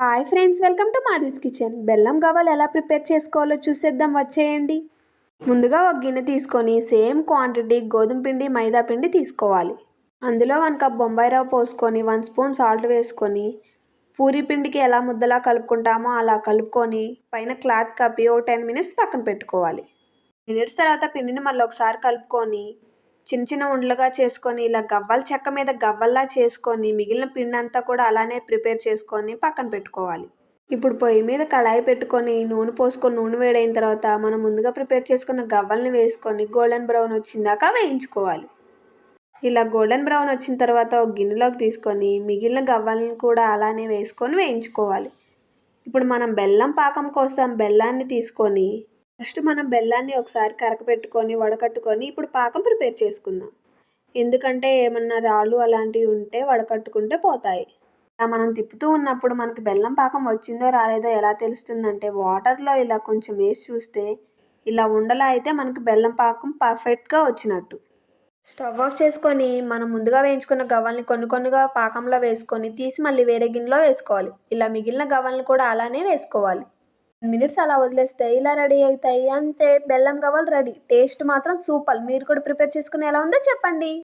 Hi friends welcome to మాదిస్ kitchen. బెల్లం గవ్వలు ఎలా ప్రిపేర్ చేసుకోవాలో చూసేద్దాం వచ్చేయండి. ముందుగా ఒక గిన్నె తీసుకొని సేమ్ క్వాంటిటీ గోధుమ పిండి మైదా పిండి తీసుకోవాలి. అందులో వన్ కప్ బొంబాయి రవ్వ పోసుకొని వన్ స్పూన్ సాల్ట్ వేసుకొని పూరి పిండికి ఎలా ముద్దలా కలుపుకుంటామో అలా కలుపుకొని పైన క్లాత్ కప్పి ఓ టెన్ మినిట్స్ పక్కన పెట్టుకోవాలి. మినిట్స్ తర్వాత పిండిని మళ్ళీ ఒకసారి కలుపుకొని చిన్న చిన్న ఉండలుగా చేసుకొని ఇలా గవ్వల చెక్క మీద గవ్వల్లా చేసుకొని మిగిలిన పిండి అంతా కూడా అలానే ప్రిపేర్ చేసుకొని పక్కన పెట్టుకోవాలి. ఇప్పుడు పొయ్యి మీద కళాయి పెట్టుకొని నూనె పోసుకొని నూనె వేడైన తర్వాత మనం ముందుగా ప్రిపేర్ చేసుకున్న గవ్వల్ని వేసుకొని గోల్డెన్ బ్రౌన్ వచ్చిందాక వేయించుకోవాలి. ఇలా గోల్డెన్ బ్రౌన్ వచ్చిన తర్వాత ఒక గిన్నెలోకి తీసుకొని మిగిలిన గవ్వలను కూడా అలానే వేసుకొని వేయించుకోవాలి. ఇప్పుడు మనం బెల్లం పాకం కోసం బెల్లాన్ని తీసుకొని ఫస్ట్ మనం బెల్లాన్ని ఒకసారి కరకపెట్టుకొని వడకట్టుకొని ఇప్పుడు పాకం ప్రిపేర్ చేసుకుందాం. ఎందుకంటే ఏమన్నా రాళ్ళు అలాంటివి ఉంటే వడకట్టుకుంటే పోతాయి. ఇలా మనం తిప్పుతూ ఉన్నప్పుడు మనకి బెల్లం పాకం వచ్చిందో రాలేదో ఎలా తెలుస్తుందంటే వాటర్లో ఇలా కొంచెం వేసి చూస్తే ఇలా ఉండలా అయితే మనకి బెల్లం పాకం పర్ఫెక్ట్గా వచ్చినట్టు. స్టవ్ ఆఫ్ చేసుకొని మనం ముందుగా వేయించుకున్న గవ్వల్ని కొన్ని కొన్నిగా పాకంలో వేసుకొని తీసి మళ్ళీ వేరే గిన్నెలో వేసుకోవాలి. ఇలా మిగిలిన గవ్వల్ని కూడా అలానే వేసుకోవాలి. మినిట్స్ అలా వదిలేస్తే ఇలా రెడీ అవుతాయి. అంతే బెల్లం గవ్వలు రెడీ. టేస్ట్ మాత్రం సూపర్. మీరు కూడా ప్రిపేర్ చేసుకుని ఎలా ఉందో చెప్పండి?